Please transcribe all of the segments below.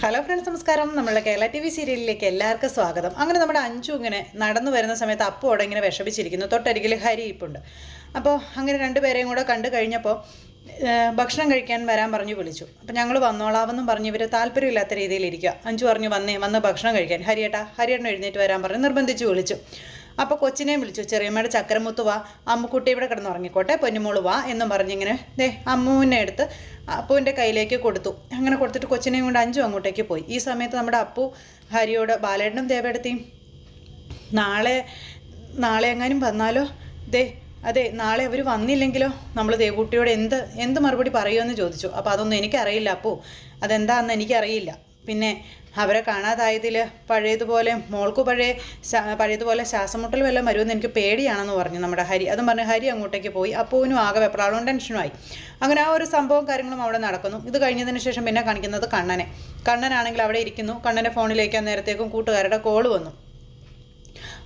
Hello friends നമസ്കാരം. നമ്മളെ Kerala T V സീരിയലിലേക്ക് എല്ലാവർക്കും സ്വാഗതം. അങ്ങനെ നമ്മുടെ അഞ്ചു ഇങ്ങനെ നടന്നു വരുന്ന സമയത്ത് അപ്പോടെ ഇങ്ങനെ വിഷമിച്ചിരിക്കുന്നു. തൊട്ടരികിൽ ഹരി ഇപ്പുണ്ട്. അപ്പോൾ അങ്ങനെ രണ്ടുപേരെയും കൂടെ കണ്ടു കഴിഞ്ഞപ്പോൾ ഭക്ഷണം കഴിക്കാൻ വരാൻ പറഞ്ഞു വിളിച്ചു. അപ്പം ഞങ്ങൾ വന്നോളാമെന്നും പറഞ്ഞ് ഇവർ താല്പര്യമില്ലാത്ത രീതിയിലിരിക്കുക അഞ്ചു പറഞ്ഞു വന്നേ വന്ന് ഭക്ഷണം കഴിക്കാൻ. ഹരിയേട്ടാ ഹരിയേട്ടൻ എഴുന്നേറ്റ് വരാൻ പറഞ്ഞ് നിർബന്ധിച്ച് വിളിച്ചു. അപ്പോൾ കൊച്ചിനെയും വിളിച്ചു. ചെറിയമ്മയുടെ ചക്കരമുത്ത് വാ. അമ്മുക്കുട്ടി ഇവിടെ കിടന്ന് ഉറങ്ങിക്കോട്ടെ പൊന്നുമോൾ വാ എന്നും പറഞ്ഞിങ്ങനെ ദേ അമ്മുവിനെ എടുത്ത് അപ്പുവിന്റെ കയ്യിലേക്ക് കൊടുത്തു. അങ്ങനെ കൊടുത്തിട്ട് കൊച്ചിനെയും കൊണ്ട് അഞ്ചും അങ്ങോട്ടേക്ക് പോയി. ഈ സമയത്ത് നമ്മുടെ അപ്പു ഹരിയോട് ബാലേട്ടനും ദേവേടത്തെയും നാളെ നാളെ എങ്ങാനും വന്നാലോ? ദേ അതെ നാളെ അവർ വന്നില്ലെങ്കിലോ? നമ്മൾ ദേവൂട്ടിയോട് എന്ത് എന്ത് മറുപടി പറയുമെന്ന് ചോദിച്ചു. അപ്പോൾ അതൊന്നും എനിക്കറിയില്ല അപ്പു. അതെന്താണെന്ന് എനിക്കറിയില്ല. പിന്നെ അവരെ കാണാതായതിൽ പഴയതുപോലെ മോൾക്ക് പഴയ പഴയതുപോലെ ശ്വാസമുട്ടൽ വല്ലതും വരുമെന്ന് എനിക്ക് പേടിയാണെന്ന് പറഞ്ഞു നമ്മുടെ ഹരി. അതും പറഞ്ഞ് ഹരി അങ്ങോട്ടേക്ക് പോയി. അപ്പൂവിനും ആകെ വെപ്രാളവും ടെൻഷനുമായി. അങ്ങനെ ആ ഒരു സംഭവം കാര്യങ്ങളും അവിടെ നടക്കുന്നു. ഇത് കഴിഞ്ഞതിന് ശേഷം പിന്നെ കാണിക്കുന്നത് കണ്ണനെ. കണ്ണനാണെങ്കിൽ അവിടെ ഇരിക്കുന്നു. കണ്ണന്റെ ഫോണിലേക്ക് നേരത്തേക്കും കൂട്ടുകാരുടെ കോൾ വന്നു.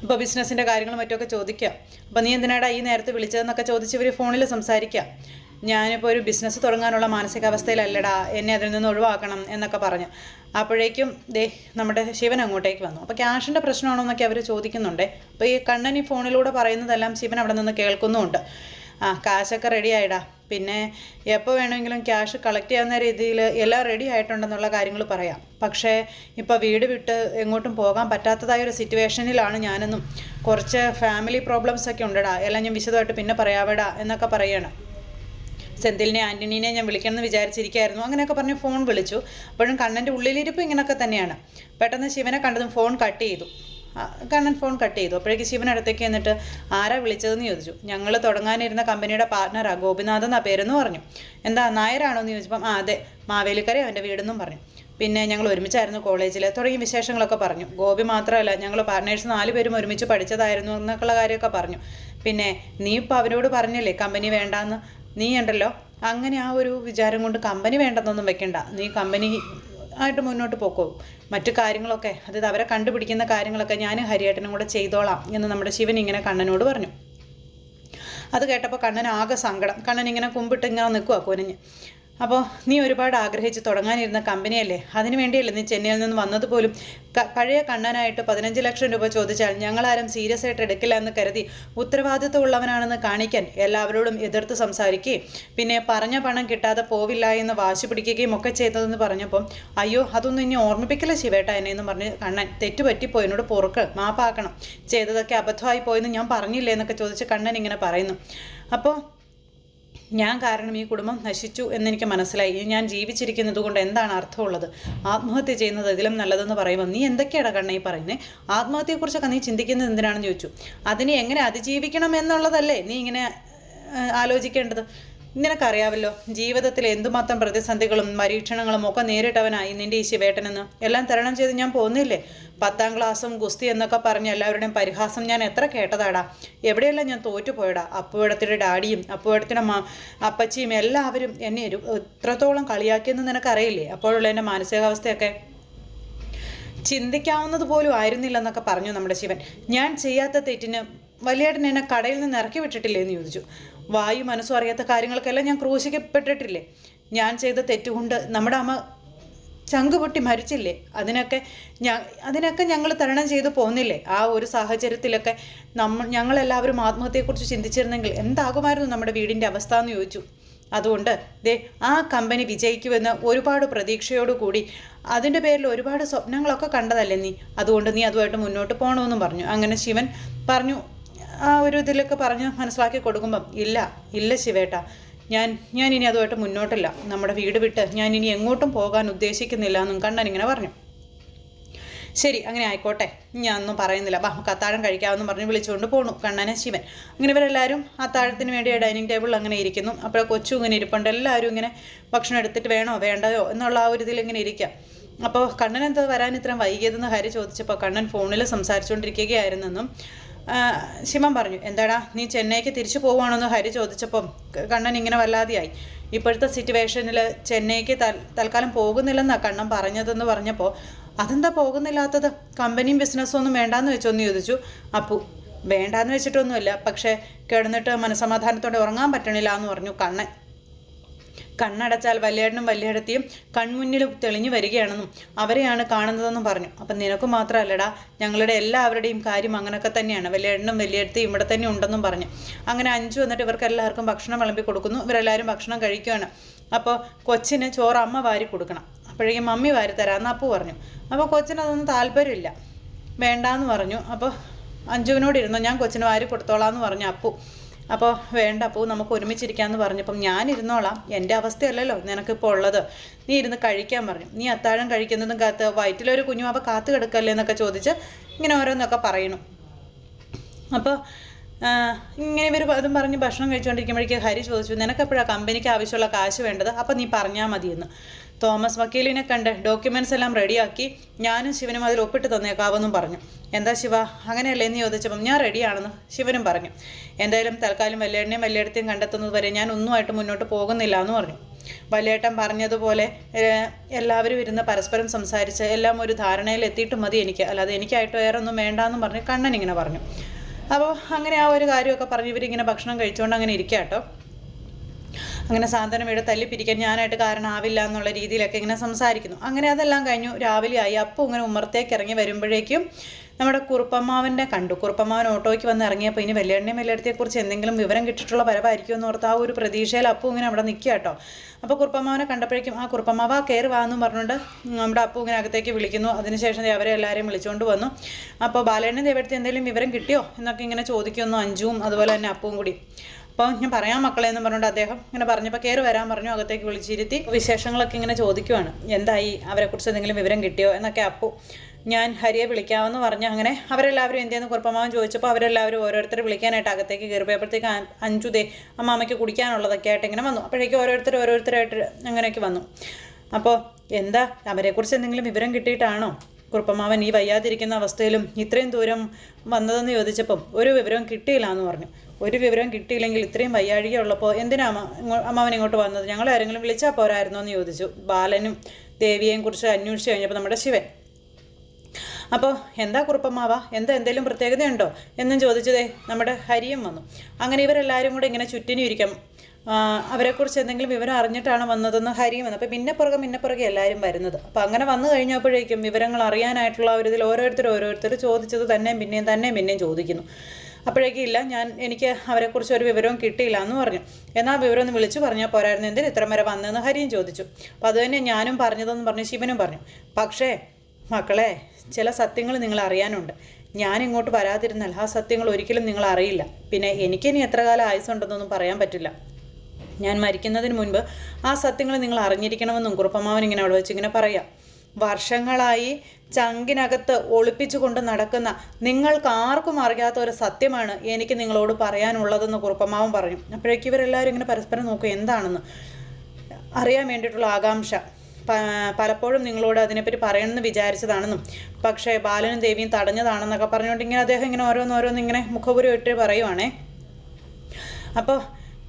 അപ്പോൾ ബിസിനസ്സിന്റെ കാര്യങ്ങളും മറ്റുമൊക്കെ ചോദിക്കുക. അപ്പോൾ നീ എന്തിനാടാ ഈ നേരത്തെ വിളിച്ചതെന്നൊക്കെ ചോദിച്ച് ഇവർ ഫോണിൽ സംസാരിക്കുക. ഞാനിപ്പോൾ ഒരു ബിസിനസ് തുടങ്ങാനുള്ള മാനസികാവസ്ഥയിലല്ലടാ എന്നെ അതിൽ നിന്ന് ഒഴിവാക്കണം എന്നൊക്കെ പറഞ്ഞു. അപ്പോഴേക്കും ദേ നമ്മുടെ ശിവൻ അങ്ങോട്ടേക്ക് വന്നു. അപ്പോൾ ക്യാഷിന്റെ പ്രശ്നമാണോ എന്നൊക്കെ അവർ ചോദിക്കുന്നുണ്ട്. അപ്പോൾ ഈ കണ്ണൻ ഈ ഫോണിലൂടെ പറയുന്നതെല്ലാം ശിവൻ അവിടെ നിന്ന് കേൾക്കുന്നുമുണ്ട്. ആ കാശൊക്കെ റെഡി ആയിടാ. പിന്നെ എപ്പോൾ വേണമെങ്കിലും ക്യാഷ് കളക്ട് ചെയ്യാവുന്ന രീതിയിൽ എല്ലാം റെഡി ആയിട്ടുണ്ടെന്നുള്ള കാര്യങ്ങൾ പറയാം. പക്ഷേ ഇപ്പോൾ വീട് വിട്ട് എങ്ങോട്ടും പോകാൻ പറ്റാത്തതായ ഒരു സിറ്റുവേഷനിലാണ് ഞാനെന്നും കുറച്ച് ഫാമിലി പ്രോബ്ലംസ് ഒക്കെ ഉണ്ടടാ. എല്ലാം ഞാൻ വിശദമായിട്ട് പിന്നെ പറയാവേടാ എന്നൊക്കെ പറയണം. സെന്തിലിനെ ആന്റണീനെ ഞാൻ വിളിക്കണമെന്ന് വിചാരിച്ചിരിക്കുകയായിരുന്നു അങ്ങനെയൊക്കെ പറഞ്ഞ് ഫോൺ വിളിച്ചു. അപ്പോഴും കണ്ണന്റെ ഉള്ളിലിരിപ്പ് ഇങ്ങനെയൊക്കെ തന്നെയാണ്. പെട്ടെന്ന് ശിവനെ കണ്ടതും ഫോൺ കട്ട് ചെയ്തു. കണ്ണൻ ഫോൺ കട്ട് ചെയ്തു. അപ്പോഴേക്ക് ശിവൻ അടുത്തേക്ക് എന്നിട്ട് ആരാ വിളിച്ചതെന്ന് ചോദിച്ചു. ഞങ്ങൾ തുടങ്ങാനിരുന്ന കമ്പനിയുടെ പാർട്ട്ണറാ ഗോപിനാഥ് എന്നാ പേരെന്ന് പറഞ്ഞു. എന്താ നായരാണോ എന്ന് ചോദിച്ചപ്പം ആ അതെ മാവേലിക്കര അവന്റെ വീടെന്നും പറഞ്ഞു. പിന്നെ ഞങ്ങൾ ഒരുമിച്ചായിരുന്നു കോളേജിൽ തുടങ്ങിയ വിശേഷങ്ങളൊക്കെ പറഞ്ഞു. ഗോപി മാത്രമല്ല ഞങ്ങൾ പാർട്ട്നേഴ്സ് നാല് പേരും ഒരുമിച്ച് പഠിച്ചതായിരുന്നു എന്നൊക്കെയുള്ള കാര്യമൊക്കെ പറഞ്ഞു. പിന്നെ നീ ഇപ്പോൾ അവരോട് പറഞ്ഞല്ലേ കമ്പനി വേണ്ടാന്ന്? നീ ഉണ്ടല്ലോ അങ്ങനെ ആ ഒരു വിചാരം കൊണ്ട് കമ്പനി വേണ്ടെന്നൊന്നും വെക്കണ്ട. നീ കമ്പനി ആയിട്ട് മുന്നോട്ട് പോക്കോ. മറ്റു കാര്യങ്ങളൊക്കെ അതായത് അവരെ കണ്ടുപിടിക്കുന്ന കാര്യങ്ങളൊക്കെ ഞാൻ ഹരിയേട്ടനും കൂടെ ചെയ്തോളാം എന്ന് നമ്മുടെ ശിവൻ ഇങ്ങനെ കണ്ണനോട് പറഞ്ഞു. അത് കേട്ടപ്പോൾ കണ്ണൻ ആകെ സങ്കടം. കണ്ണൻ ഇങ്ങനെ കുമ്പിട്ട് ഇങ്ങനെ നിൽക്കുക കുനിഞ്ഞ്. അപ്പോൾ നീ ഒരുപാട് ആഗ്രഹിച്ച് തുടങ്ങാനിരുന്ന കമ്പനിയല്ലേ? അതിനു വേണ്ടിയല്ലേ നീ ചെന്നൈയിൽ നിന്ന് വന്നത് പോലും പഴയ കണ്ണനായിട്ട് പതിനഞ്ച് ലക്ഷം രൂപ ചോദിച്ചാൽ ഞങ്ങളാരും സീരിയസ് ആയിട്ട് എടുക്കില്ല എന്ന് കരുതി ഉത്തരവാദിത്വമുള്ളവനാണെന്ന് കാണിക്കാൻ എല്ലാവരോടും എതിർത്ത് സംസാരിക്കുകയും പിന്നെ പറഞ്ഞ പണം കിട്ടാതെ പോവില്ല എന്ന് വാശി പിടിക്കുകയും ഒക്കെ ചെയ്തതെന്ന് പറഞ്ഞപ്പം അയ്യോ അതൊന്നും ഇനി ഓർമ്മിപ്പിക്കില്ല ശിവേട്ട എന്നെ എന്ന് പറഞ്ഞ് കണ്ണൻ തെറ്റുപറ്റിപ്പോയി എന്നോട് പൊറുക്ക് മാപ്പാക്കണം. ചെയ്തതൊക്കെ അബദ്ധമായി പോയെന്ന് ഞാൻ പറഞ്ഞില്ലേ എന്നൊക്കെ ചോദിച്ച് കണ്ണൻ ഇങ്ങനെ പറയുന്നു. അപ്പോൾ ഞാൻ കാരണം ഈ കുടുംബം നശിച്ചു എന്നെനിക്ക് മനസ്സിലായി. ഇനി ഞാൻ ജീവിച്ചിരിക്കുന്നത് കൊണ്ട് എന്താണ് അർത്ഥമുള്ളത്? ആത്മഹത്യ ചെയ്യുന്നത് ഇതിലും നല്ലതെന്ന് പറയുമ്പോൾ നീ എന്തൊക്കെയാണ് കണ്ണ ഈ പറയുന്നത് ആത്മഹത്യയെക്കുറിച്ചൊക്കെ നീ ചിന്തിക്കുന്നത് എന്തിനാണെന്ന് ചോദിച്ചു. അതിനെ എങ്ങനെ അതിജീവിക്കണം എന്നുള്ളതല്ലേ നീ ഇങ്ങനെ ആലോചിക്കേണ്ടത്? നിനക്കറിയാവല്ലോ ജീവിതത്തിൽ എന്തുമാത്രം പ്രതിസന്ധികളും പരീക്ഷണങ്ങളും ഒക്കെ നേരിട്ടവനായി നിന്റെ ഈ ശിവേട്ടനെന്ന് എല്ലാം തരണം ചെയ്ത് ഞാൻ പോകുന്നില്ലേ പത്താം ക്ലാസ്സും ഗുസ്തി എന്നൊക്കെ പറഞ്ഞ് എല്ലാവരുടെയും പരിഹാസം ഞാൻ എത്ര കേട്ടതാടാ. എവിടെയെല്ലാം ഞാൻ തോറ്റുപോയടാ? അപ്പുവിടത്തിന്റെ ഡാഡിയും അപ്പുവിടത്തിന്റെ മാ അപ്പച്ചിയും എല്ലാവരും എന്നെ ഒരു എത്രത്തോളം കളിയാക്കിയെന്ന് നിനക്കറിയില്ലേ? അപ്പോഴുള്ള എന്റെ മാനസികാവസ്ഥയൊക്കെ ചിന്തിക്കാവുന്നത് പോലും ആയിരുന്നില്ലെന്നൊക്കെ പറഞ്ഞു നമ്മുടെ ശിവൻ. ഞാൻ ചെയ്യാത്ത തെറ്റിന് വലിയേട്ടൻ എന്നെ കടയിൽ നിന്ന് ഇറക്കി വിട്ടിട്ടില്ലേ എന്ന് ചോദിച്ചു. വായു മനസ്സും അറിയാത്ത കാര്യങ്ങൾക്കെല്ലാം ഞാൻ ക്രൂശിക്കപ്പെട്ടിട്ടില്ലേ? ഞാൻ ചെയ്ത തെറ്റുകൊണ്ട് നമ്മുടെ അമ്മ ചങ്ക് പൊട്ടി മരിച്ചില്ലേ? അതിനൊക്കെ ഞാ അതിനൊക്കെ ഞങ്ങൾ തരണം ചെയ്തു പോകുന്നില്ലേ ആ ഒരു സാഹചര്യത്തിലൊക്കെ നമ്മൾ ഞങ്ങളെല്ലാവരും ആത്മഹത്യയെക്കുറിച്ച് ചിന്തിച്ചിരുന്നെങ്കിൽ എന്താകുമായിരുന്നു നമ്മുടെ വീടിന്റെ അവസ്ഥ എന്ന് ചോദിച്ചു. അതുകൊണ്ട് ദേ ആ കമ്പനി വിജയിക്കുമെന്ന് ഒരുപാട് പ്രതീക്ഷയോടുകൂടി അതിന്റെ പേരിൽ ഒരുപാട് സ്വപ്നങ്ങളൊക്കെ കണ്ടതല്ലേ നീ? അതുകൊണ്ട് നീ അതുമായിട്ട് മുന്നോട്ട് പോകണമെന്നും പറഞ്ഞു. അങ്ങനെ ശിവൻ പറഞ്ഞു ആ ഒരു ഇതിലൊക്കെ പറഞ്ഞ് മനസ്സിലാക്കി കൊടുക്കുമ്പം ഇല്ല ഇല്ല ശിവേട്ട. ഞാൻ ഞാൻ ഇനി അതുമായിട്ട് മുന്നോട്ടില്ല. നമ്മുടെ വീട് വിട്ട് ഞാൻ ഇനി എങ്ങോട്ടും പോകാൻ ഉദ്ദേശിക്കുന്നില്ല എന്നും കണ്ണൻ ഇങ്ങനെ പറഞ്ഞു. ശരി അങ്ങനെ ആയിക്കോട്ടെ. ഞാൻ ഒന്നും പറയുന്നില്ല. ബാ അത്താഴം കഴിക്കാമെന്ന് പറഞ്ഞ് വിളിച്ചുകൊണ്ട് പോണു കണ്ണനെ ശിവൻ. അങ്ങനെ ഇവരെല്ലാവരും അത്താഴത്തിന് വേണ്ടി ഡൈനിങ് ടേബിളിൽ അങ്ങനെ ഇരിക്കുന്നു. അപ്പോൾ കൊച്ചു ഇങ്ങനെ ഇരിപ്പുണ്ട്. എല്ലാവരും ഇങ്ങനെ ഭക്ഷണം എടുത്തിട്ട് വേണോ വേണ്ടയോ എന്നുള്ള ആ ഒരു ഇതിൽ ഇങ്ങനെ ഇരിക്കാം. അപ്പോൾ കണ്ണൻ എന്താ വരാൻ ഇത്രയും വൈകിയതെന്ന് ഹരി ചോദിച്ചപ്പോൾ കണ്ണൻ ഫോണിൽ സംസാരിച്ചുകൊണ്ടിരിക്കുകയായിരുന്നെന്നും ശിവൻ പറഞ്ഞു എന്താടാ നീ ചെന്നൈക്ക് തിരിച്ചു പോവുകയാണെന്ന് ഹരി ചോദിച്ചപ്പം കണ്ണൻ ഇങ്ങനെ വല്ലാതെയായി. ഇപ്പോഴത്തെ സിറ്റുവേഷനിൽ ചെന്നൈക്ക് തൽ തൽക്കാലം പോകുന്നില്ലെന്നാണ് കണ്ണൻ പറഞ്ഞതെന്ന് പറഞ്ഞപ്പോൾ അതെന്താ പോകുന്നില്ലാത്തത്? കമ്പനിയും ബിസിനസ്സും ഒന്നും വേണ്ടാന്ന് വെച്ചൊന്ന് ചോദിച്ചു. അപ്പു വേണ്ടാന്ന് വെച്ചിട്ടൊന്നുമില്ല പക്ഷേ കിടന്നിട്ട് മനസമാധാനത്തോടെ ഉറങ്ങാൻ പറ്റണില്ല എന്ന് പറഞ്ഞു കണ്ണൻ. കണ്ണടച്ചാൽ വല്യേട്ടനും വല്യേടത്തിയും കൺമുന്നിൽ തെളിഞ്ഞു വരികയാണെന്നും അവരെയാണ് കാണുന്നതെന്നും പറഞ്ഞു. അപ്പം നിനക്ക് മാത്രമല്ലടാ ഞങ്ങളുടെ എല്ലാവരുടെയും കാര്യം അങ്ങനെയൊക്കെ തന്നെയാണ്. വല്യേട്ടനും വല്യേടത്തിയും ഇവിടെ തന്നെ ഉണ്ടെന്നും പറഞ്ഞു. അങ്ങനെ അഞ്ചു വന്നിട്ട് ഇവർക്ക് എല്ലാവർക്കും ഭക്ഷണം വിളമ്പി കൊടുക്കുന്നു. ഇവരെല്ലാവരും ഭക്ഷണം കഴിക്കുകയാണ് അപ്പോൾ കൊച്ചിന് ചോറ് അമ്മ വാരി കൊടുക്കണം. അപ്പോഴേക്കും മമ്മി വാരി തരാമെന്ന് അപ്പു പറഞ്ഞു. അപ്പോൾ കൊച്ചിന് അതൊന്നും താല്പര്യമില്ല. വേണ്ടാന്ന് പറഞ്ഞു. അപ്പോൾ അഞ്ജുവിനോട് ഇരുന്നു. ഞാൻ കൊച്ചിന് വാരി കൊടുത്തോളാം എന്ന് പറഞ്ഞു അപ്പു. അപ്പോൾ വേണ്ട അപ്പോൾ നമുക്ക് ഒരുമിച്ചിരിക്കാമെന്ന് പറഞ്ഞപ്പം ഞാൻ ഇരുന്നോളാം എന്റെ അവസ്ഥയല്ലല്ലോ നിനക്കിപ്പോൾ ഉള്ളത്. നീ ഇരുന്ന് കഴിക്കാൻ പറഞ്ഞു. നീ അത്താഴം കഴിക്കുന്നതും കാത്ത് വയറ്റിലൊരു കുഞ്ഞുമാപ്പ കാത്തു കിടക്കല്ലേ എന്നൊക്കെ ചോദിച്ച് ഇങ്ങനെ ഓരോന്നൊക്കെ പറയണു അപ്പോൾ ഇങ്ങനെ ഇവർ അതും പറഞ്ഞ് ഭക്ഷണം കഴിച്ചുകൊണ്ടിരിക്കുമ്പോഴേക്ക് ഹരി ചോദിച്ചു നിനക്കെപ്പോഴാണ് കമ്പനിക്ക് ആവശ്യമുള്ള കാശ് വേണ്ടത്? അപ്പോൾ നീ പറഞ്ഞാൽ മതിയെന്ന്. തോമസ് വക്കീലിനെ കണ്ട് ഡോക്യുമെന്റ്സ് എല്ലാം റെഡിയാക്കി ഞാനും ശിവനും അതിൽ ഒപ്പിട്ട് തന്നേക്കാവെന്നും പറഞ്ഞു. എന്താ ശിവ? അങ്ങനെയല്ലേ എന്ന് ചോദിച്ചപ്പം ഞാൻ റെഡിയാണെന്ന് ശിവനും പറഞ്ഞു. എന്തായാലും തൽക്കാലം വല്യേട്ടനെയും വല്യേടത്തെയും കണ്ടെത്തുന്നത് വരെ ഞാൻ ഒന്നുമായിട്ട് മുന്നോട്ട് പോകുന്നില്ല എന്ന് പറഞ്ഞു. വല്യേട്ടൻ പറഞ്ഞതുപോലെ എല്ലാവരും ഇരുന്ന് പരസ്പരം സംസാരിച്ച് എല്ലാം ഒരു ധാരണയിൽ എത്തിയിട്ട് മതി എനിക്ക്. അല്ലാതെ എനിക്കായിട്ട് വേറെ ഒന്നും വേണ്ടാന്നും പറഞ്ഞ് കണ്ണൻ ഇങ്ങനെ പറഞ്ഞു. അപ്പോൾ അങ്ങനെ ആ ഒരു കാര്യമൊക്കെ പറഞ്ഞ് ഇവരിങ്ങനെ ഭക്ഷണം കഴിച്ചുകൊണ്ട് അങ്ങനെ ഇരിക്കുക കേട്ടോ അങ്ങനെ സാന്ത്വനം ഇവിടെ തല്ലിപ്പിരിക്കാൻ ഞാനായിട്ട് കാരണമാവില്ല എന്നുള്ള രീതിയിലൊക്കെ ഇങ്ങനെ സംസാരിക്കുന്നു. അങ്ങനെ അതെല്ലാം കഴിഞ്ഞു. രാവിലെ ആയി അപ്പോൾ ഇങ്ങനെ ഉമ്മറത്തേക്ക് ഇറങ്ങി വരുമ്പോഴേക്കും നമ്മുടെ കുറുപ്പമ്മാവന്റെ കണ്ടു. കുറുപ്പമ്മാവൻ ഓട്ടോയ്ക്ക് വന്ന് ഇറങ്ങിയപ്പോൾ ഇനി വെള്ളിയണ്ണയും വെള്ളിയടത്തെക്കുറിച്ച് എന്തെങ്കിലും വിവരം കിട്ടിയിട്ടുള്ള പരമായിരിക്കും എന്ന് ഓർത്ത് ആ ഒരു പ്രതീക്ഷയിൽ അപ്പു ഇങ്ങനെ അവിടെ നിൽക്കുക കേട്ടോ. അപ്പോൾ കുറുപ്പമ്മാവനെ കണ്ടപ്പോഴേക്കും ആ കുറുപ്പമ്മാവ കയറി വാന്നും പറഞ്ഞുകൊണ്ട് നമ്മുടെ അപ്പു ഇങ്ങനെ അകത്തേക്ക് വിളിക്കുന്നു. അതിനുശേഷം അവരെ എല്ലാവരെയും വിളിച്ചുകൊണ്ട് വന്നു. അപ്പോൾ ബാലേണ്ണൻ ദേവടുത്ത് എന്തെങ്കിലും വിവരം കിട്ടിയോ എന്നൊക്കെ ഇങ്ങനെ ചോദിക്കുന്നു അഞ്ചും അതുപോലെ തന്നെ അപ്പുവും കൂടി. അപ്പോൾ ഞാൻ പറയാം മക്കളെ എന്ന് പറഞ്ഞുകൊണ്ട് അദ്ദേഹം ഇങ്ങനെ പറഞ്ഞപ്പോൾ കയറി വരാൻ പറഞ്ഞു അകത്തേക്ക് വിളിച്ചിരുത്തി. വിശേഷങ്ങളൊക്കെ ഇങ്ങനെ ചോദിക്കുവാണ്. എന്തായി? അവരെക്കുറിച്ച് എന്തെങ്കിലും വിവരം കിട്ടിയോ? എന്നൊക്കെ അപ്പു ഞാൻ ഹരിയെ വിളിക്കാമെന്ന് പറഞ്ഞ് അങ്ങനെ അവരെല്ലാവരും എന്തെയെന്ന് കുറുപ്പമാവൻ ചോദിച്ചപ്പോൾ അവരെല്ലാവരും ഓരോരുത്തർ വിളിക്കാനായിട്ട് അകത്തേക്ക് കയറിപ്പോയപ്പോഴത്തേക്ക് അഞ്ചു ദേ അമ്മാമ്മയ്ക്ക് കുടിക്കാനുള്ളതൊക്കെ ആയിട്ട് ഇങ്ങനെ വന്നു. അപ്പോഴേക്കും ഓരോരുത്തർ ഓരോരുത്തരായിട്ട് അങ്ങനെയൊക്കെ വന്നു. അപ്പോൾ എന്താ? അവരെക്കുറിച്ച് എന്തെങ്കിലും വിവരം കിട്ടിയിട്ടാണോ? കുറുപ്പമാവൻ ഈ വയ്യാതിരിക്കുന്ന അവസ്ഥയിലും ഇത്രയും ദൂരം വന്നതെന്ന് ചോദിച്ചപ്പം ഒരു വിവരവും കിട്ടിയില്ല എന്ന് പറഞ്ഞു. ഒരു വിവരം കിട്ടിയില്ലെങ്കിൽ ഇത്രയും വയ്യാഴിക ഉള്ളപ്പോൾ എന്തിനാ അമ്മാവൻ ഇങ്ങോട്ട് വന്നത്? ഞങ്ങൾ ആരെങ്കിലും വിളിച്ചാൽ പോരായിരുന്നോ എന്ന് ചോദിച്ചു. ബാലനും ദേവിയെയും കുറിച്ച് അന്വേഷിച്ച് കഴിഞ്ഞപ്പോൾ നമ്മുടെ ശിവൻ. അപ്പോൾ എന്താ കുറുപ്പമാവ? എന്താ എന്തെങ്കിലും പ്രത്യേകതയുണ്ടോ? എന്നും ചോദിച്ചതേ നമ്മുടെ ഹരിയും വന്നു. അങ്ങനെ ഇവരെല്ലാവരും കൂടെ ഇങ്ങനെ ചുറ്റിനും ഇരിക്കാം. അവരെക്കുറിച്ച് എന്തെങ്കിലും വിവരം അറിഞ്ഞിട്ടാണ് വന്നതെന്ന് ഹരിയും വന്നു. അപ്പോൾ പിന്നെ പുറകെ പിന്നെ പുറകെ എല്ലാവരും വരുന്നത്. അപ്പോൾ അങ്ങനെ വന്നു കഴിഞ്ഞപ്പോഴേക്കും വിവരങ്ങൾ അറിയാനായിട്ടുള്ള ഒരു ഇതിൽ ഓരോരുത്തർ ഓരോരുത്തർ ചോദിച്ചത് തന്നെയും പിന്നെയും തന്നെയും പിന്നെയും ചോദിക്കുന്നു. അപ്പോഴേക്കും ഇല്ല ഞാൻ എനിക്ക് അവരെക്കുറിച്ച് ഒരു വിവരവും കിട്ടിയില്ല എന്ന് പറഞ്ഞു. എന്നാൽ വിവരം ഒന്ന് വിളിച്ചു പറഞ്ഞാൽ പോരായിരുന്നു. എന്തിന് ഇത്ര വരെ വന്നതെന്ന് ഹരിയും ചോദിച്ചു. അപ്പോൾ അതുതന്നെ ഞാനും പറഞ്ഞതെന്ന് പറഞ്ഞ് ശിവനും പറഞ്ഞു. പക്ഷേ മക്കളെ ചില സത്യങ്ങൾ നിങ്ങൾ അറിയാനുണ്ട്. ഞാൻ ഇങ്ങോട്ട് വരാതിരുന്നാൽ ആ സത്യങ്ങൾ ഒരിക്കലും നിങ്ങൾ അറിയില്ല. പിന്നെ എനിക്കിനി എത്ര കാലം ആയുസുണ്ടെന്നൊന്നും പറയാൻ പറ്റില്ല. ഞാൻ മരിക്കുന്നതിന് മുൻപ് ആ സത്യങ്ങൾ നിങ്ങൾ അറിഞ്ഞിരിക്കണമെന്നും കുറുപ്പമാവൻ ഇങ്ങനെ അവിടെ വെച്ച് ഇങ്ങനെ പറയാം. വർഷങ്ങളായി ചങ്കിനകത്ത് ഒളിപ്പിച്ചുകൊണ്ട് നടക്കുന്ന നിങ്ങൾക്ക് ആർക്കും അറിയാത്ത ഒരു സത്യമാണ് എനിക്ക് നിങ്ങളോട് പറയാനുള്ളതെന്ന് കുറുപ്പമാവൻ പറഞ്ഞു. അപ്പോഴേക്കും ഇവരെല്ലാവരും ഇങ്ങനെ പരസ്പരം നോക്കും എന്താണെന്ന്. അറിയാൻ വേണ്ടിയിട്ടുള്ള ആകാംക്ഷ. പലപ്പോഴും നിങ്ങളോട് അതിനെപ്പറ്റി പറയണമെന്ന് വിചാരിച്ചതാണെന്നും. പക്ഷേ ബാലനും ദേവിയും തടഞ്ഞതാണെന്നൊക്കെ പറഞ്ഞുകൊണ്ട് ഇങ്ങനെ അദ്ദേഹം ഇങ്ങനെ ഓരോന്നോരോന്ന് ഇങ്ങനെ മുഖപുരം ഇട്ട് പറയുവാണേ. അപ്പോൾ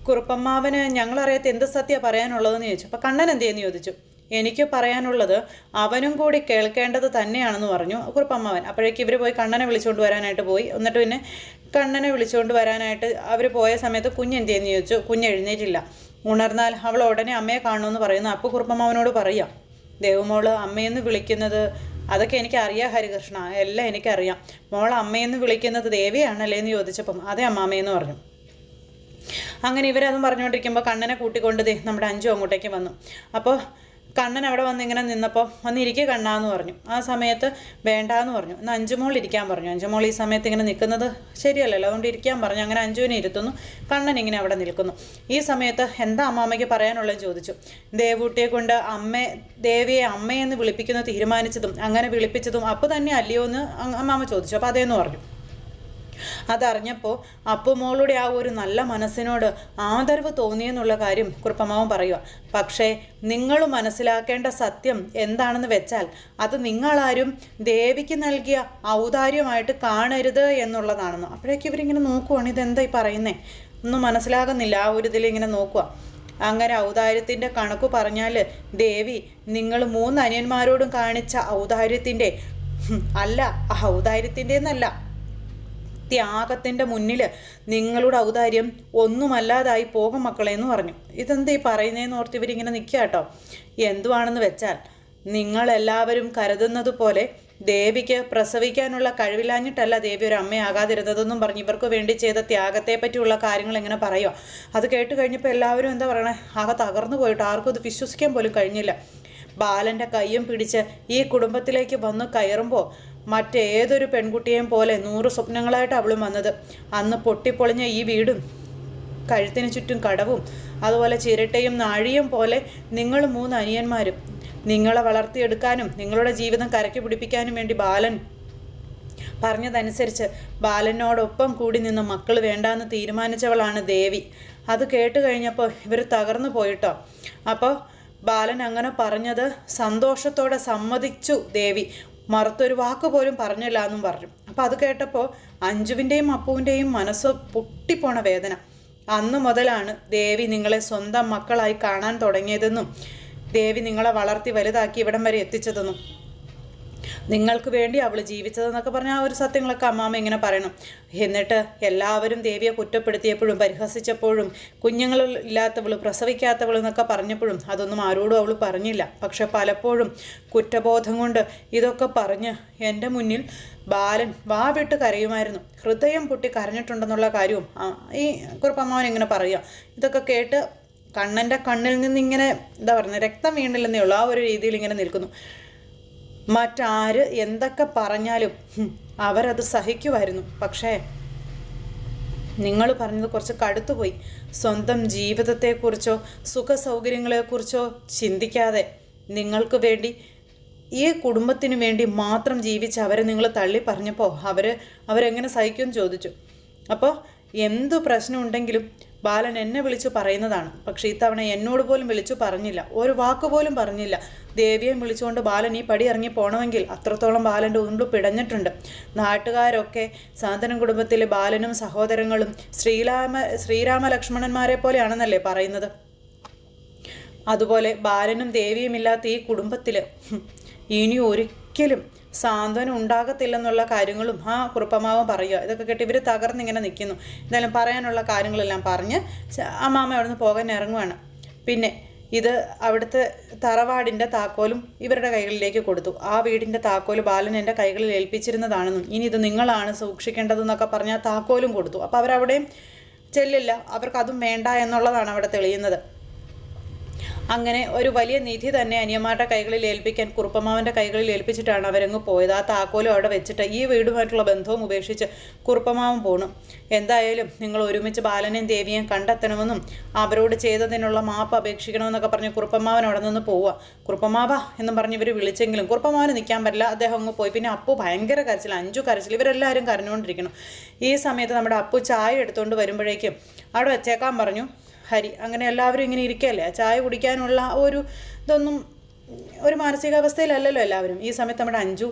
കുറുപ്പമ്മാവന് ഞങ്ങളറിയാത്ത എന്ത് സത്യ പറയാനുള്ളതെന്ന് ചോദിച്ചു. അപ്പോൾ കണ്ണൻ എന്തേന്ന് ചോദിച്ചു. എനിക്ക് പറയാനുള്ളത് അവനും കൂടി കേൾക്കേണ്ടത് തന്നെയാണെന്ന് പറഞ്ഞു കുറുപ്പമ്മാവൻ. അപ്പോഴേക്ക് ഇവർ പോയി കണ്ണനെ വിളിച്ചുകൊണ്ട് വരാനായിട്ട് പോയി. എന്നിട്ട് പിന്നെ കണ്ണനെ വിളിച്ചുകൊണ്ട് വരാനായിട്ട് അവർ പോയ സമയത്ത് കുഞ്ഞ് ചെയ്യുന്നു ചോദിച്ചു. കുഞ്ഞ് എഴുന്നേറ്റില്ല. ഉണർന്നാൽ അവൾ ഉടനെ അമ്മയെ കാണുമെന്ന് പറയുന്നു. അപ്പോൾ കുറുപ്പമ്മാവനോട് പറയാം. ദേവമോൾ അമ്മയെന്ന് വിളിക്കുന്നത് അതൊക്കെ എനിക്കറിയാം ഹരികൃഷ്ണ. എല്ലാം എനിക്കറിയാം. മോൾ അമ്മയെന്ന് വിളിക്കുന്നത് ദേവിയാണല്ലേ എന്ന് ചോദിച്ചപ്പം അതെ അമ്മാമ്മയെന്ന് പറഞ്ഞു. അങ്ങനെ ഇവരതും പറഞ്ഞുകൊണ്ടിരിക്കുമ്പോൾ കണ്ണനെ കൂട്ടിക്കൊണ്ട് ദേ നമ്മുടെ അഞ്ചു അങ്ങോട്ടേക്ക് വന്നു. അപ്പോൾ കണ്ണൻ അവിടെ വന്ന് ഇങ്ങനെ നിന്നപ്പോൾ വന്നിരിക്കുക കണ്ണാന്ന് പറഞ്ഞു. ആ സമയത്ത് വേണ്ടാന്ന് പറഞ്ഞു. എന്നാൽ അഞ്ചുമോൾ ഇരിക്കാൻ പറഞ്ഞു. അഞ്ചുമോൾ ഈ സമയത്ത് ഇങ്ങനെ നിൽക്കുന്നത് ശരിയല്ലല്ലോ. അതുകൊണ്ട് ഇരിക്കാൻ പറഞ്ഞു. അങ്ങനെ അഞ്ചുവിനെ ഇരുത്തുന്നു. കണ്ണൻ ഇങ്ങനെ അവിടെ നിൽക്കുന്നു. ഈ സമയത്ത് എന്താ അമ്മാമ്മയ്ക്ക് പറയാനുള്ളത് ചോദിച്ചു. ദേവൂട്ടിയെ കൊണ്ട് അമ്മ ദേവിയെ അമ്മയെന്ന് വിളിപ്പിക്കുന്ന തീരുമാനിച്ചതും അങ്ങനെ വിളിപ്പിച്ചതും അപ്പോൾ തന്നെ അല്ലയോ എന്ന് അമ്മാമ്മ ചോദിച്ചു. അപ്പോൾ അതേന്ന് പറഞ്ഞു. അതറിഞ്ഞപ്പോൾ അപ്പുമോളുടെ ആ ഒരു നല്ല മനസ്സിനോട് ആദരവ് തോന്നിയെന്നുള്ള കാര്യം കുറുപ്പമാവൻ പറയുക പക്ഷേ നിങ്ങൾ മനസ്സിലാക്കേണ്ട സത്യം എന്താണെന്ന് വെച്ചാൽ അത് നിങ്ങളാരും ദേവിക്ക് നൽകിയ ഔദാര്യമായിട്ട് കാണരുത് എന്നുള്ളതാണെന്ന്. അപ്പോഴേക്കും ഇവരിങ്ങനെ നോക്കുവാണ് ഇതെന്താ ഈ പറയുന്നേ? ഒന്നും മനസ്സിലാകുന്നില്ല ആ ഒരു ഇതിലിങ്ങനെ നോക്കുക അങ്ങനെ ഔദാര്യത്തിന്റെ കണക്ക് പറഞ്ഞാൽ ദേവി നിങ്ങൾ മൂന്ന് അനിയന്മാരോടും കാണിച്ച ഔദാര്യത്തിന്റെ അല്ല ഔദാര്യത്തിന്റെ എന്നല്ല ത്യാഗത്തിന്റെ മുന്നിൽ നിങ്ങളുടെ ഔദാര്യം ഒന്നുമല്ലാതായി പോകും മക്കളെ എന്ന് പറഞ്ഞു. ഇതെന്തേ പറയുന്നതെന്ന് ഓർത്ത് ഇവരിങ്ങനെ നിൽക്കുക കേട്ടോ. എന്തുവാണെന്ന് വെച്ചാൽ നിങ്ങളെല്ലാവരും കരുതുന്നത് പോലെ ദേവിക്ക് പ്രസവിക്കാനുള്ള കഴിവില്ലാഞ്ഞിട്ടല്ല ദേവി ഒരു അമ്മയാകാതിരുന്നതെന്നും പറഞ്ഞ് ഇവർക്ക് വേണ്ടി ചെയ്ത ത്യാഗത്തെ പറ്റിയുള്ള കാര്യങ്ങൾ എങ്ങനെ പറയുക. അത് കേട്ട് കഴിഞ്ഞപ്പോൾ എല്ലാവരും എന്താ പറയണേ? ആകെ തകർന്നു പോയിട്ട് ആർക്കും ഇത് വിശ്വസിക്കാൻ പോലും കഴിഞ്ഞില്ല. ബാലന്റെ കയ്യും പിടിച്ച് ഈ കുടുംബത്തിലേക്ക് വന്ന് കയറുമ്പോൾ മറ്റേതൊരു പെൺകുട്ടിയെയും പോലെ നൂറ് സ്വപ്നങ്ങളായിട്ട് അവളും വന്നത്. അന്ന് പൊട്ടിപ്പൊളിഞ്ഞ ഈ വീടും കഴുത്തിന് ചുറ്റും കടവും അതുപോലെ ചിരട്ടയും നാഴിയും പോലെ നിങ്ങൾ മൂന്ന് അനിയന്മാരും നിങ്ങളെ വളർത്തിയെടുക്കാനും നിങ്ങളുടെ ജീവിതം കരക്കി പിടിപ്പിക്കാനും വേണ്ടി ബാലൻ പറഞ്ഞതനുസരിച്ച് ബാലനോടൊപ്പം കൂടി നിന്ന് മക്കൾ വേണ്ടാന്ന് തീരുമാനിച്ചവളാണ് ദേവി. അത് കേട്ട് കഴിഞ്ഞപ്പോൾ ഇവർ തകർന്നു പോയിട്ടോ. അപ്പോൾ ബാലൻ അങ്ങനെ പറഞ്ഞത് സന്തോഷത്തോടെ സമ്മതിച്ചു ദേവി. മറുത്തൊരു വാക്ക് പോലും പറഞ്ഞില്ല എന്നും പറഞ്ഞു. അപ്പോൾ അത് കേട്ടപ്പോൾ അഞ്ജുവിന്റെയും അപ്പുവിന്റെയും മനസ്സ് പൊട്ടിപ്പോണ വേദന. അന്നു മുതലാണ് ദേവി നിങ്ങളെ സ്വന്തം മക്കളായി കാണാൻ തുടങ്ങിയതെന്നും ദേവി നിങ്ങളെ വളർത്തി വലുതാക്കി ഇവിടം വരെ എത്തിച്ചതെന്നും. നിങ്ങൾക്ക് വേണ്ടി അവൾ ജീവിച്ചതെന്നൊക്കെ പറഞ്ഞാൽ ആ ഒരു സത്യങ്ങളൊക്കെ അമ്മാമ്മ ഇങ്ങനെ പറയണം. എന്നിട്ട് എല്ലാവരും ദേവിയെ കുറ്റപ്പെടുത്തിയപ്പോഴും പരിഹസിച്ചപ്പോഴും കുഞ്ഞുങ്ങൾ ഇല്ലാത്തവൾ പ്രസവിക്കാത്തവൾ എന്നൊക്കെ പറഞ്ഞപ്പോഴും അതൊന്നും ആരോടും അവൾ പറഞ്ഞില്ല. പക്ഷെ പലപ്പോഴും കുറ്റബോധം കൊണ്ട് ഇതൊക്കെ പറഞ്ഞ് എന്റെ മുന്നിൽ ബാലൻ വാ വിട്ട് കരയുമായിരുന്നു. ഹൃദയം പൊട്ടി കരഞ്ഞിട്ടുണ്ടെന്നുള്ള കാര്യവും ഈ കുറുപ്പമ്മാവൻ ഇങ്ങനെ പറയുക. ഇതൊക്കെ കേട്ട് കണ്ണന്റെ കണ്ണിൽ നിന്ന് ഇങ്ങനെ എന്താ പറയുന്നത് രക്തം വീണില്ലെന്നേ ഉള്ളൂ. ആ ഒരു രീതിയിൽ ഇങ്ങനെ നിൽക്കുന്നു. മറ്റാര് എന്തൊക്കെ പറഞ്ഞാലും അവരത് സഹിക്കുമായിരുന്നു പക്ഷേ നിങ്ങൾ പറഞ്ഞത് കുറച്ച് കടുത്തുപോയി. സ്വന്തം ജീവിതത്തെക്കുറിച്ചോ സുഖ സൗകര്യങ്ങളെക്കുറിച്ചോ ചിന്തിക്കാതെ നിങ്ങൾക്ക് വേണ്ടി ഈ കുടുംബത്തിന് വേണ്ടി മാത്രം ജീവിച്ച് അവരെ നിങ്ങൾ തള്ളി പറഞ്ഞപ്പോൾ അവർ അവരെങ്ങനെ സഹിക്കുമെന്ന് ചോദിച്ചു. അപ്പോൾ എന്തു പ്രശ്നമുണ്ടെങ്കിലും ബാലൻ എന്നെ വിളിച്ചു പറയുന്നതാണ്. പക്ഷേ ഇത്തവണ എന്നോട് പോലും വിളിച്ചു പറഞ്ഞില്ല. ഒരു വാക്ക് പോലും പറഞ്ഞില്ല. ദേവിയെ വിളിച്ചുകൊണ്ട് ബാലൻ ഈ പടി ഇറങ്ങി പോകണമെങ്കിൽ അത്രത്തോളം ബാലന്റെ ഉണ്ടു പിടഞ്ഞിട്ടുണ്ട്. നാട്ടുകാരൊക്കെ സാന്തനം കുടുംബത്തിലെ ബാലനും സഹോദരങ്ങളും ശ്രീരാമ ശ്രീരാമലക്ഷ്മണന്മാരെ പോലെയാണെന്നല്ലേ പറയുന്നത്? അതുപോലെ ബാലനും ദേവിയുമില്ലാത്ത ഈ കുടുംബത്തിൽ ഇനി ഒരിക്കലും സാന്ത്വനം ഉണ്ടാകത്തില്ലെന്നുള്ള കാര്യങ്ങളും ആ കുറുപ്പമാവൻ പറയുക ഇതൊക്കെ കേട്ട് ഇവർ തകർന്നിങ്ങനെ നിൽക്കുന്നു എന്തായാലും പറയാനുള്ള കാര്യങ്ങളെല്ലാം പറഞ്ഞ് അമ്മാമ്മ മാമ നിന്ന് പോകാൻ ഇറങ്ങുവാണ്. പിന്നെ ഇത് അവിടുത്തെ തറവാടിന്റെ താക്കോലും ഇവരുടെ കൈകളിലേക്ക് കൊടുത്തു. ആ വീടിന്റെ താക്കോൽ ബാലൻ എന്റെ കൈകളിൽ ഏൽപ്പിച്ചിരുന്നതാണെന്നും ഇനി ഇത് നിങ്ങളാണ് സൂക്ഷിക്കേണ്ടതെന്നൊക്കെ പറഞ്ഞാൽ താക്കോലും കൊടുത്തു. അപ്പോൾ അവരവിടെയും ചെല്ലില്ല. അവർക്ക് അതും വേണ്ട എന്നുള്ളതാണ് അവിടെ തെളിയുന്നത്. അങ്ങനെ ഒരു വലിയ നിധി തന്നെ അനിയന്മാരുടെ കൈകളിൽ ഏൽപ്പിക്കാൻ കുറുപ്പമാവന്റെ കൈകളിൽ ഏൽപ്പിച്ചിട്ടാണ് അവരങ്ങ് പോയത്. ആ താക്കോലും അവിടെ വെച്ചിട്ട് ഈ വീടുമായിട്ടുള്ള ബന്ധവും ഉപേക്ഷിച്ച് കുറുപ്പമാവൻ പോണു. എന്തായാലും നിങ്ങൾ ഒരുമിച്ച് ബാലനെയും ദേവിയെയും കണ്ടെത്തണമെന്നും അവരോട് ചെയ്തതിനുള്ള മാപ്പ് അപേക്ഷിക്കണമെന്നൊക്കെ പറഞ്ഞ് കുറുപ്പമാവൻ അവിടെ നിന്ന് പോവുക. കുറുപ്പമാവ എന്നും പറഞ്ഞ് ഇവർ വിളിച്ചെങ്കിലും കുറുപ്പമാവന് നിൽക്കാൻ പറ്റില്ല. അദ്ദേഹം അങ്ങ് പോയി. പിന്നെ അപ്പു ഭയങ്കര കരച്ചിൽ അഞ്ചു കരച്ചിൽ ഇവരെല്ലാവരും കരഞ്ഞുകൊണ്ടിരിക്കണം ഈ സമയത്ത് നമ്മുടെ അപ്പു ചായ എടുത്തുകൊണ്ട് വരുമ്പോഴേക്കും അവിടെ വെച്ചേക്കാൻ പറഞ്ഞു. ഹരി അങ്ങനെ എല്ലാവരും ഇങ്ങനെ ഇരിക്കുകയല്ലേ ചായ കുടിക്കാനുള്ള ഒരു ഇതൊന്നും ഒരു മാനസികാവസ്ഥയിലല്ലല്ലോ എല്ലാവരും. ഈ സമയത്ത് നമ്മുടെ അഞ്ചു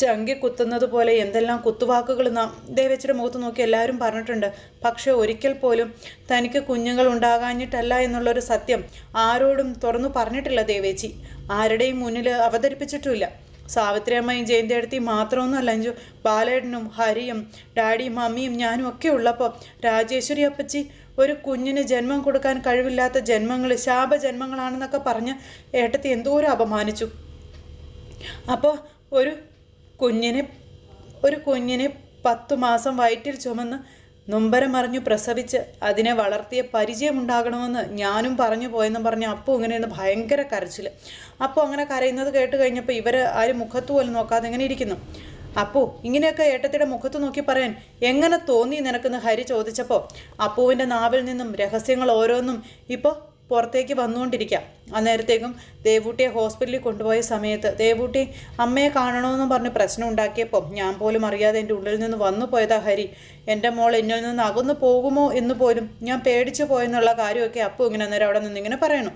ചങ്കി കുത്തുന്നത് പോലെ എന്തെല്ലാം കുത്തുവാക്കുകൾ നാം ദേവച്ചിയുടെ മുഖത്ത് നോക്കി എല്ലാവരും പറഞ്ഞിട്ടുണ്ട്. പക്ഷേ ഒരിക്കൽ പോലും തനിക്ക് കുഞ്ഞുങ്ങൾ ഉണ്ടാകാഞ്ഞിട്ടല്ല എന്നുള്ളൊരു സത്യം ആരോടും തുറന്നു പറഞ്ഞിട്ടില്ല ദേവേച്ചി. ആരുടെയും മുന്നിൽ അവതരിപ്പിച്ചിട്ടുമില്ല. സാവിത്രി അമ്മയും ജയന്തി മാത്രമൊന്നുമല്ല അഞ്ചു ബാലേട്ടനും ഹരിയും ഡാഡിയും മമ്മിയും ഞാനും ഒക്കെ ഉള്ളപ്പോൾ രാജേശ്വരി അപ്പച്ചി ഒരു കുഞ്ഞിന് ജന്മം കൊടുക്കാൻ കഴിവില്ലാത്ത ജന്മങ്ങൾ ശാപജന്മങ്ങളാണെന്നൊക്കെ പറഞ്ഞ് ഏട്ടത്തി എന്തോരം അപമാനിച്ചു. അപ്പോൾ ഒരു കുഞ്ഞിനെ ഒരു കുഞ്ഞിനെ പത്തു മാസം വയറ്റിൽ ചുമന്ന് നൊമ്പരം മറിഞ്ഞു പ്രസവിച്ച് അതിനെ വളർത്തിയ പരിചയമുണ്ടാകണമെന്ന് ഞാനും പറഞ്ഞു പോയെന്ന് പറഞ്ഞ് അപ്പോൾ ഇങ്ങനെയൊന്ന് ഭയങ്കര കരച്ചിൽ അപ്പോൾ അങ്ങനെ കരയുന്നത് കേട്ട് കഴിഞ്ഞപ്പോൾ ഇവർ ആരും മുഖത്ത് പോലും നോക്കാതെ ഇങ്ങനെ ഇരിക്കുന്നു. അപ്പു ഇങ്ങനെയൊക്കെ ഏട്ടത്തിയുടെ മുഖത്ത് നോക്കി പറയാൻ എങ്ങനെ തോന്നി നിനക്കെന്ന് ഹരി ചോദിച്ചപ്പോൾ അപ്പുവിന്റെ നാവിൽ നിന്നും രഹസ്യങ്ങൾ ഓരോന്നും ഇപ്പോൾ പുറത്തേക്ക് വന്നുകൊണ്ടിരിക്കാം. അന്നേരത്തേക്കും ദേവൂട്ടിയെ ഹോസ്പിറ്റലിൽ കൊണ്ടുപോയ സമയത്ത് ദേവൂട്ടി അമ്മയെ കാണണമെന്ന് പറഞ്ഞ് പ്രശ്നം ഉണ്ടാക്കിയപ്പോൾ ഞാൻ പോലും അറിയാതെ എന്റെ ഉള്ളിൽ നിന്ന് വന്നു പോയതാ ഹരി. എന്റെ മോൾ എന്നിൽ നിന്ന് അകന്നു പോകുമോ എന്ന് പോലും ഞാൻ പേടിച്ചു പോയെന്നുള്ള കാര്യമൊക്കെ അപ്പോൾ ഇങ്ങനെ അന്നേരം അവിടെ നിന്ന് ഇങ്ങനെ പറയണം.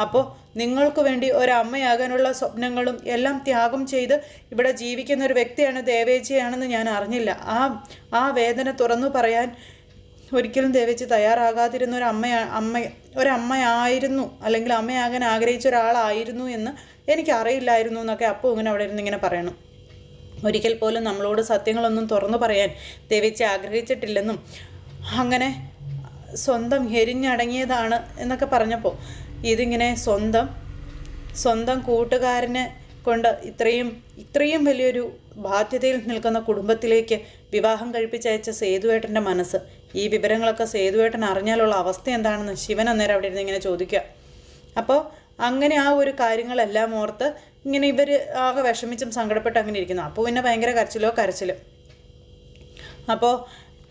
അപ്പോൾ നിങ്ങൾക്ക് വേണ്ടി ഒരമ്മയാകാനുള്ള സ്വപ്നങ്ങളും എല്ലാം ത്യാഗം ചെയ്ത് ഇവിടെ ജീവിക്കുന്ന ഒരു വ്യക്തിയാണ് ദേവേജിയാണെന്ന് ഞാൻ അറിഞ്ഞില്ല. ആ ആ വേദന തുറന്നു പറയാൻ ഒരിക്കലും ദേവേച്ചി തയ്യാറാകാതിരുന്ന ഒരു അമ്മയാ അമ്മ ഒരമ്മയായിരുന്നു അല്ലെങ്കിൽ അമ്മയാകാൻ ആഗ്രഹിച്ച ഒരാളായിരുന്നു എന്ന് എനിക്കറിയില്ലായിരുന്നു എന്നൊക്കെ അപ്പോൾ ഇങ്ങനെ അവിടെ ഇരുന്ന് ഇങ്ങനെ പറയണം. ഒരിക്കൽ പോലും നമ്മളോട് സത്യങ്ങളൊന്നും തുറന്നു പറയാൻ ദേവേച്ചി ആഗ്രഹിച്ചിട്ടില്ലെന്നും അങ്ങനെ സ്വന്തം എരിഞ്ഞടങ്ങിയതാണ് എന്നൊക്കെ പറഞ്ഞപ്പോൾ ഇതിങ്ങനെ സ്വന്തം സ്വന്തം കൂട്ടുകാരനെ കൊണ്ട് ഇത്രയും ഇത്രയും വലിയൊരു ബാധ്യതയിൽ നിൽക്കുന്ന കുടുംബത്തിലേക്ക് വിവാഹം കഴിപ്പിച്ചയച്ച സേതുവേട്ടന്റെ മനസ്സ്. ഈ വിവരങ്ങളൊക്കെ സേതുവേട്ടൻ അറിഞ്ഞാലുള്ള അവസ്ഥ എന്താണെന്ന് ശിവൻ അന്നേരം അവിടെ ഇരുന്ന് ഇങ്ങനെ ചോദിക്കുക. അപ്പോൾ അങ്ങനെ ആ ഒരു കാര്യങ്ങളെല്ലാം ഓർത്ത് ഇങ്ങനെ ഇവർ ആകെ വിഷമിച്ചും സങ്കടപ്പെട്ട് അങ്ങനെ ഇരിക്കുന്നു. അപ്പോൾ പിന്നെ ഭയങ്കര കരച്ചിലോ കരച്ചിലും. അപ്പോൾ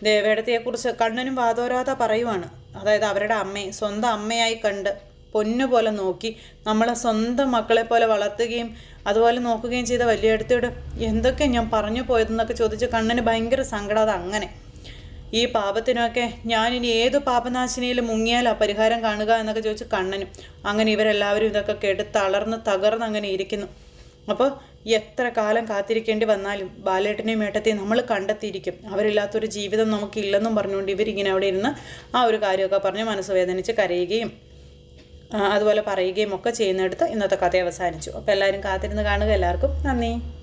ദേവേടത്തെക്കുറിച്ച് കണ്ണനും വാദോരാത പറയുവാണ്. അതായത് അവരുടെ അമ്മയെ സ്വന്തം അമ്മയായി കണ്ട് പൊന്നു പോലെ നോക്കി നമ്മളെ സ്വന്തം മക്കളെ പോലെ വളർത്തുകയും അതുപോലെ നോക്കുകയും ചെയ്ത വലിയടുത്തോട് എന്തൊക്കെ ഞാൻ പറഞ്ഞു പോയതെന്നൊക്കെ ചോദിച്ച് കണ്ണന് ഭയങ്കര സങ്കടം അത് അങ്ങനെ. ഈ പാപത്തിനൊക്കെ ഞാനിനി ഏത് പാപനാശിനിയിൽ മുങ്ങിയാലാ പരിഹാരം കാണുക എന്നൊക്കെ ചോദിച്ച് കണ്ണനും. അങ്ങനെ ഇവരെല്ലാവരും ഇതൊക്കെ കേട്ട് തളർന്ന് തകർന്ന് അങ്ങനെ ഇരിക്കുന്നു. അപ്പോൾ എത്ര കാലം കാത്തിരിക്കേണ്ടി വന്നാലും ബാലേട്ടനെയും ഏട്ടത്തെയും നമ്മൾ കണ്ടെത്തിയിരിക്കും. അവരില്ലാത്തൊരു ജീവിതം നമുക്കില്ലെന്നും പറഞ്ഞുകൊണ്ട് ഇവരിങ്ങനെ അവിടെ ഇരുന്ന് ആ ഒരു കാര്യമൊക്കെ പറഞ്ഞ് മനസ്സ് വേദനിച്ച് കരയുകയും അതുപോലെ പറയുകയും ഒക്കെ ചെയ്യുന്നിടത്ത് ഇന്നത്തെ കഥ അവസാനിച്ചു. അപ്പോൾ എല്ലാവരും കാത്തിരുന്ന് കാണുക എല്ലാവർക്കും. നന്ദി.